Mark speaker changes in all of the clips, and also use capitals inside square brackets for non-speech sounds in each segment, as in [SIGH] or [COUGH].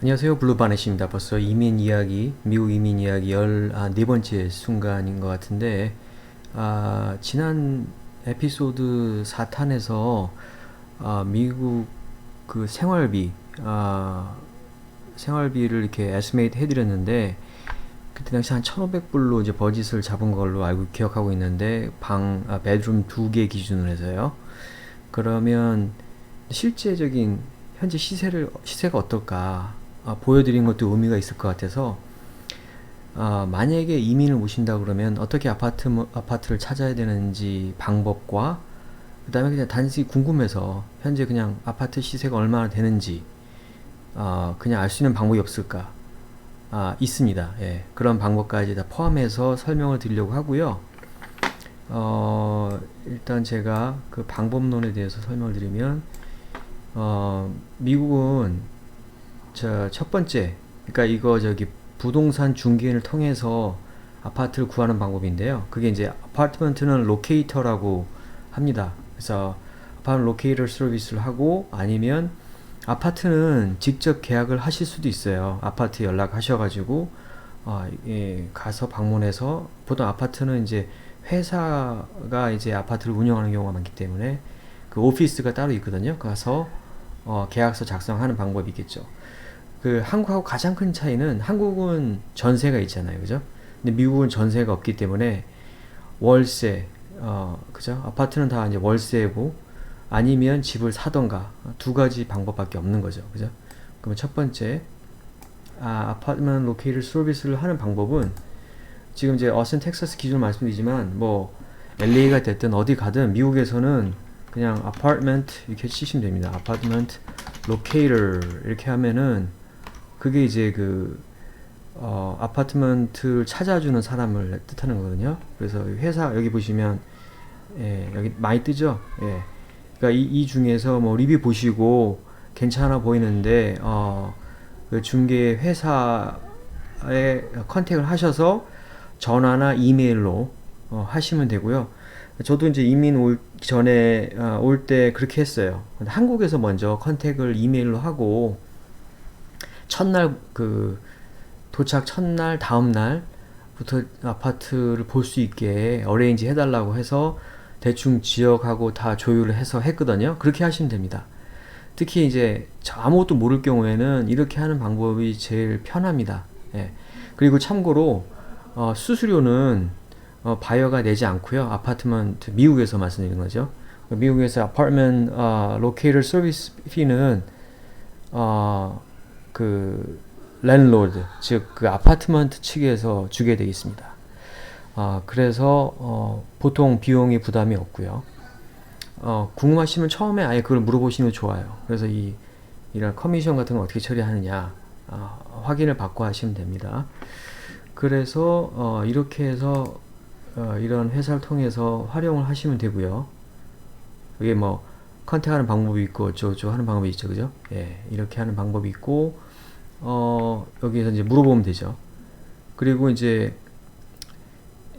Speaker 1: 안녕하세요 블루바넷입니다. 벌써 이민 이야기, 미국 이민 이야기 열 아, 네 번째 순간인 것 같은데 아, 지난 에피소드 4탄에서 아, 미국 그 생활비 아, 생활비를 이렇게 에스메이트 해드렸는데 그때 당시 한 1,500불로 이제 버짓을 잡은 걸로 알고 기억하고 있는데 방 아, 베드룸 두 개 기준으로 해서요. 그러면 실제적인 현재 시세를 시세가 어떨까 아, 보여드린 것도 의미가 있을 것 같아서 아, 만약에 이민을 오신다 그러면 어떻게 아파트 아파트를 찾아야 되는지 방법과 그다음에 그냥 단지 궁금해서 현재 그냥 아파트 시세가 얼마나 되는지 아, 그냥 알 수 있는 방법이 없을까 아, 있습니다. 예, 그런 방법까지 다 포함해서 설명을 드리려고 하고요. 어, 일단 제가 그 방법론에 대해서 설명을 드리면 어, 미국은 저첫 번째 그러니까 이거 저기 부동산 중개인을 통해서 아파트를 구하는 방법인데요. 그게 이제 아파트먼트는 로케이터라고 합니다. 그래서 아파트 로케이터 서비스를 하고 아니면 아파트는 직접 계약을 하실 수도 있어요. 아파트 연락하셔가지고 어, 예, 가서 방문해서 보통 아파트는 이제 회사가 이제 아파트를 운영하는 경우가 많기 때문에 그 오피스가 따로 있거든요. 가서 어, 계약서 작성하는 방법이겠죠. 그 한국하고 가장 큰 차이는 한국은 전세가 있잖아요. 그죠? 근데 미국은 전세가 없기 때문에 월세, 어, 그죠? 아파트는 다 이제 월세고 아니면 집을 사던가 두 가지 방법밖에 없는 거죠. 그죠? 그러면 첫 번째, 아, 아파트먼 로케이터 서비스를 하는 방법은 지금 이제 어슨 텍사스 기준으로 말씀드리지만 뭐 LA가 됐든 어디 가든 미국에서는 그냥 아파트먼트 이렇게 치시면 됩니다. 아파트먼트 로케이터 이렇게 하면은 그게 이제 그 어, 아파트먼트를 찾아주는 사람을 뜻하는 거거든요. 그래서 회사 여기 보시면 예, 여기 많이 뜨죠. 예. 그러니까 이, 이 중에서 뭐 리뷰 보시고 괜찮아 보이는데 어, 그 중개 회사에 컨택을 하셔서 전화나 이메일로 어, 하시면 되고요. 저도 이제 이민 올 전에 어, 올때 그렇게 했어요. 한국에서 먼저 컨택을 이메일로 하고 첫날 그 도착 첫날 다음 날부터 아파트를 볼 수 있게 어레인지 해달라고 해서 대충 지역하고 다 조율을 해서 했거든요. 그렇게 하시면 됩니다. 특히 이제 아무것도 모를 경우에는 이렇게 하는 방법이 제일 편합니다. 예. 그리고 참고로 어, 수수료는 어, 바이어가 내지 않고요. 아파트먼트 미국에서 말씀드리는 거죠. 미국에서 아파트먼트 어, 로케이터 서비스 피는 어, 그 랜로드 즉 그 아파트먼트 측에서 주게 되어 있습니다. 아, 그래서 어, 보통 비용이 부담이 없고요. 어, 궁금하시면 처음에 아예 그걸 물어보시는 게 좋아요. 그래서 이 이런 커미션 같은 거 어떻게 처리하느냐 어, 확인을 받고 하시면 됩니다. 그래서 어, 이렇게 해서 어, 이런 회사를 통해서 활용을 하시면 되고요. 이게 뭐 컨택하는 방법이 있고 저저 하는 방법이 있죠, 그죠? 예, 이렇게 하는 방법이 있고 어, 여기에서 이제 물어보면 되죠. 그리고 이제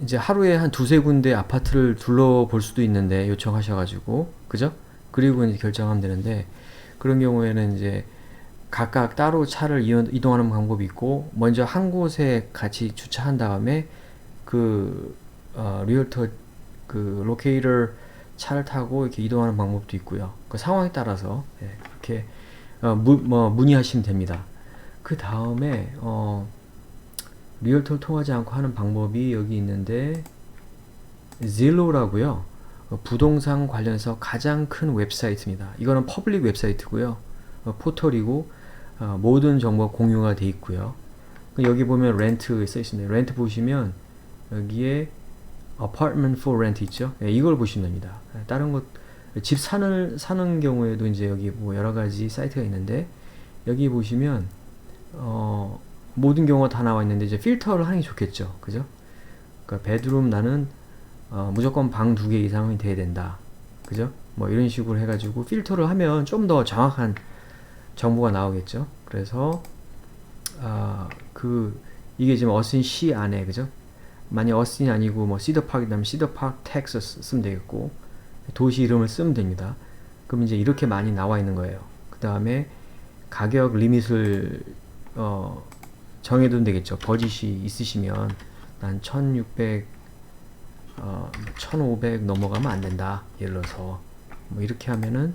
Speaker 1: 이제 하루에 한 두세 군데 아파트를 둘러볼 수도 있는데 요청하셔가지고 그죠? 그리고 이제 결정하면 되는데 그런 경우에는 이제 각각 따로 차를 이동하는 방법이 있고 먼저 한 곳에 같이 주차한 다음에 그 어, 리얼터 그 로케이터 차를 타고 이렇게 이동하는 방법도 있고요. 그 상황에 따라서 예, 이렇게 어, 무, 뭐 문의하시면 됩니다. 그 다음에 어, 리얼터를 통하지 않고 하는 방법이 여기 있는데 zillow라고요. 어, 부동산 관련해서 가장 큰 웹사이트입니다. 이거는 퍼블릭 웹사이트고요. 어, 포털이고 어, 모든 정보가 공유가 돼 있고요. 그 여기 보면 렌트 써 있습니다. 렌트 보시면 여기에 apartment for rent 있죠. 네, 이걸 보시면 됩니다. 다른 것 집 사는 사는 경우에도 이제 여기 뭐 여러 가지 사이트가 있는데 여기 보시면 어, 모든 경우가 다 나와 있는데 이제 필터를 하는 게 좋겠죠. 그죠? 그러니까 베드룸 나는 어, 무조건 방 두 개 이상이 돼야 된다. 그죠? 뭐 이런 식으로 해가지고 필터를 하면 좀 더 정확한 정보가 나오겠죠. 그래서 아, 그 이게 지금 어신 시 안에 그죠? 만약 어신이 아니고 뭐 시더파크이라면 시더파크 텍사스 쓰면 되겠고 도시 이름을 쓰면 됩니다. 그럼 이제 이렇게 많이 나와 있는 거예요. 그 다음에 가격 리밋을 어, 정해두면 되겠죠. 버짓이 있으시면 난 1600, 어, 1500 넘어가면 안 된다. 예를 들어서 뭐 이렇게 하면은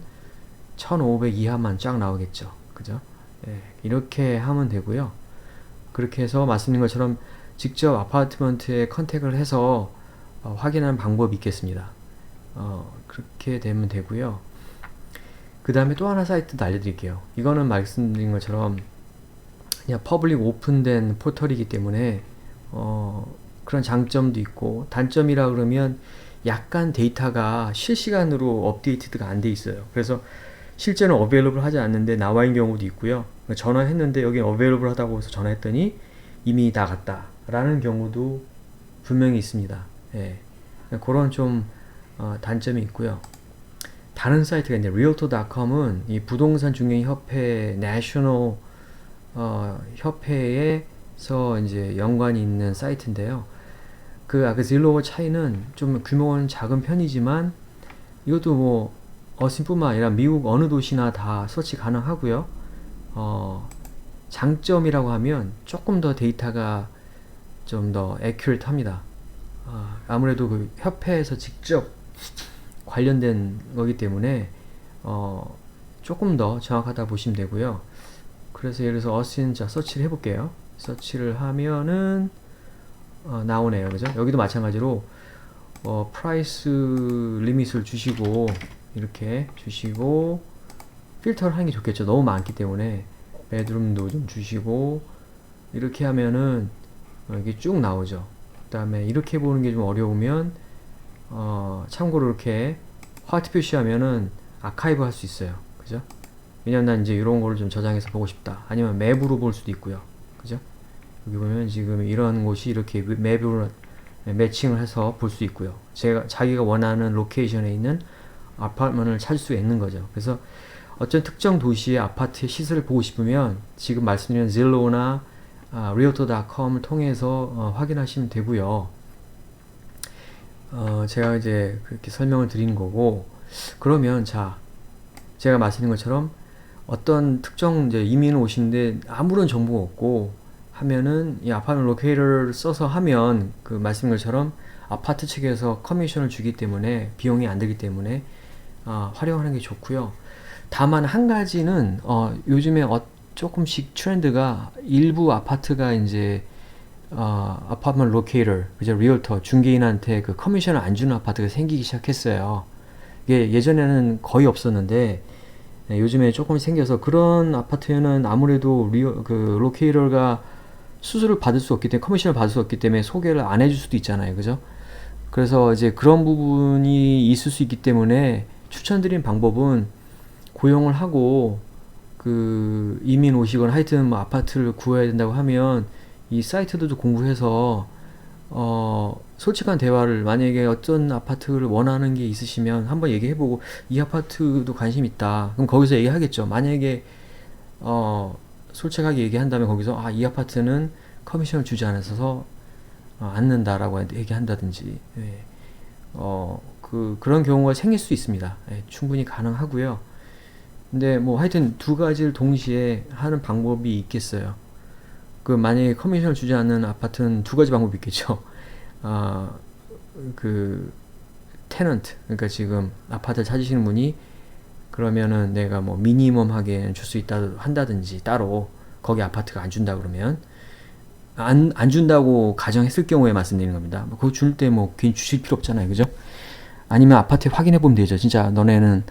Speaker 1: 1500 이하만 쫙 나오겠죠. 그죠? 예, 이렇게 하면 되고요. 그렇게 해서 말씀드린 것처럼 직접 아파트먼트에 컨택을 해서 어, 확인하는 방법이 있겠습니다. 어, 그렇게 되면 되고요. 그 다음에 또 하나 사이트도 알려드릴게요. 이거는 말씀드린 것처럼 그냥 퍼블릭 오픈된 포털이기 때문에 어, 그런 장점도 있고 단점이라 그러면 약간 데이터가 실시간으로 업데이트가 안 돼 있어요. 그래서 실제는 어베일러블 하지 않는데 나와 있는 경우도 있고요. 전화했는데 여기 어베일러블 하다고 해서 전화했더니 이미 나갔다 라는 경우도 분명히 있습니다. 예. 그런 좀 어, 단점이 있고요. 다른 사이트가 이제 realtor.com은 이 부동산 중개 협회 내셔널 어, 협회에서 이제 연관이 있는 사이트인데요. 그 아까 질로와 차이는 좀 규모는 작은 편이지만 이것도 뭐 어신뿐만 아니라 미국 어느 도시나 다 서치 가능하고요. 어, 장점이라고 하면 조금 더 데이터가 좀 더 애큐레이트합니다. 어, 아무래도 그 협회에서 직접 관련된 거기 때문에 어, 조금 더 정확하다 보시면 되고요. 그래서 예를 들어서 어신 자 서치를 해볼게요. 서치를 하면은 어, 나오네요, 그죠? 여기도 마찬가지로 어, 프라이스 리밋을 주시고 이렇게 주시고 필터를 하는 게 좋겠죠. 너무 많기 때문에 베드룸도 좀 주시고 이렇게 하면은 어, 이게 쭉 나오죠. 그 다음에 이렇게 보는 게 좀 어려우면 어, 참고로 이렇게 화이트 표시하면은 아카이브 할 수 있어요. 그죠? 왜냐면 난 이제 이런 거를 좀 저장해서 보고 싶다. 아니면 맵으로 볼 수도 있고요. 그죠? 여기 보면 지금 이런 곳이 이렇게 맵으로 매칭을 해서 볼 수 있고요. 제가 자기가 원하는 로케이션에 있는 아파트먼을 찾을 수 있는 거죠. 그래서 어떤 특정 도시의 아파트의 시세를 보고 싶으면 지금 말씀드린 zillow나 아, realtor.com을 통해서 어, 확인하시면 되고요. 어, 제가 이제 그렇게 설명을 드리는 거고 그러면 자 제가 말씀드린 것처럼 어떤 특정 이제 이민 오신데 아무런 정보가 없고 하면은 이 아파트 로케이터를 써서 하면 그 말씀인 것처럼 아파트 측에서 커미션을 주기 때문에 비용이 안 들기 때문에 어, 활용하는 게 좋고요. 다만 한 가지는 어, 요즘에 어, 조금씩 트렌드가 일부 아파트가 이제 어, 아파트먼 로케이터, 그죠? 리얼터, 중개인한테 그 커미션을 안 주는 아파트가 생기기 시작했어요. 이게 예전에는 거의 없었는데 네, 요즘에 조금 생겨서 그런 아파트에는 아무래도 리어, 그 로케이터가 수수료를 받을 수 없기 때문에 커미션을 받을 수 없기 때문에 소개를 안 해줄 수도 있잖아요, 그죠? 그래서 이제 그런 부분이 있을 수 있기 때문에 추천드린 방법은 고용을 하고 그 이민 오시거나 하여튼 뭐 아파트를 구해야 된다고 하면 이 사이트들도 공부해서 어 솔직한 대화를 만약에 어떤 아파트를 원하는 게 있으시면 한번 얘기해보고 이 아파트도 관심 있다. 그럼 거기서 얘기하겠죠. 만약에 어 솔직하게 얘기한다면 거기서 아 이 아파트는 커미션을 주지 않아서 어, 않는다라고 얘기한다든지. 예. 어 그 그런 경우가 생길 수 있습니다. 예, 충분히 가능하고요. 근데 뭐 하여튼 두 가지를 동시에 하는 방법이 있겠어요 그 만약에 커미션을 주지 않는 아파트는 두 가지 방법이 있겠죠. [LAUGHS] 아, 그 테넌트 그러니까 지금 아파트를 찾으시는 분이 그러면은 내가 뭐 미니멈하게 줄 수 있다 한다든지 따로 거기 아파트가 안 준다 그러면 안, 안 준다고 가정했을 경우에 말씀드리는 겁니다. 뭐 그거 줄 때 뭐 괜히 주실 필요 없잖아요. 그죠? 아니면 아파트 확인해 보면 되죠. 진짜 너네는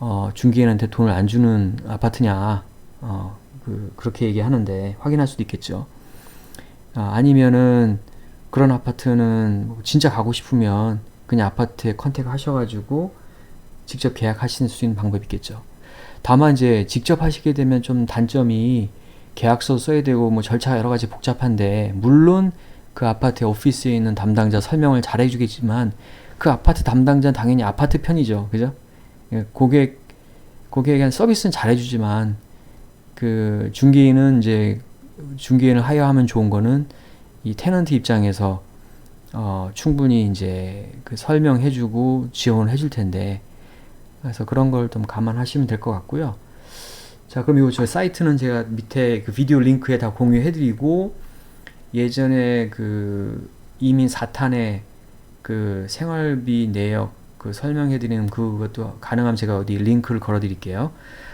Speaker 1: 어, 중개인한테 돈을 안 주는 아파트냐. 어, 그, 그렇게 얘기하는데 확인할 수도 있겠죠. 아, 니면은 그런 아파트는 뭐 진짜 가고 싶으면 그냥 아파트에 컨택 하셔가지고 직접 계약하실 수 있는 방법이 있겠죠. 다만 이제 직접 하시게 되면 좀 단점이 계약서 써야 되고 뭐 절차가 여러 가지 복잡한데 물론 그 아파트 오피스에 있는 담당자 설명을 잘 해주겠지만 그 아파트 담당자는 당연히 아파트 편이죠. 그죠? 예, 고객, 고객에게 서비스는 잘 해주지만 그 중개인은 이제 중개인을 하여하면 좋은 거는 이 테넌트 입장에서 어, 충분히 이제 그 설명해주고 지원을 해줄 텐데 그래서 그런 걸 좀 감안하시면 될 것 같고요. 자, 그럼 이거 저 사이트는 제가 밑에 그 비디오 링크에 다 공유해드리고 예전에 그 이민 사탄의 그 생활비 내역 그 설명해드리는 그것도 가능하면 제가 어디 링크를 걸어드릴게요.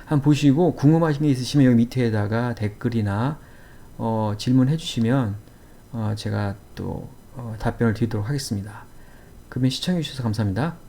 Speaker 1: 한번 보시고 궁금하신 게 있으시면 여기 밑에다가 댓글이나 어, 질문해 주시면 어, 제가 또 어, 답변을 드리도록 하겠습니다. 그러면 시청해 주셔서 감사합니다.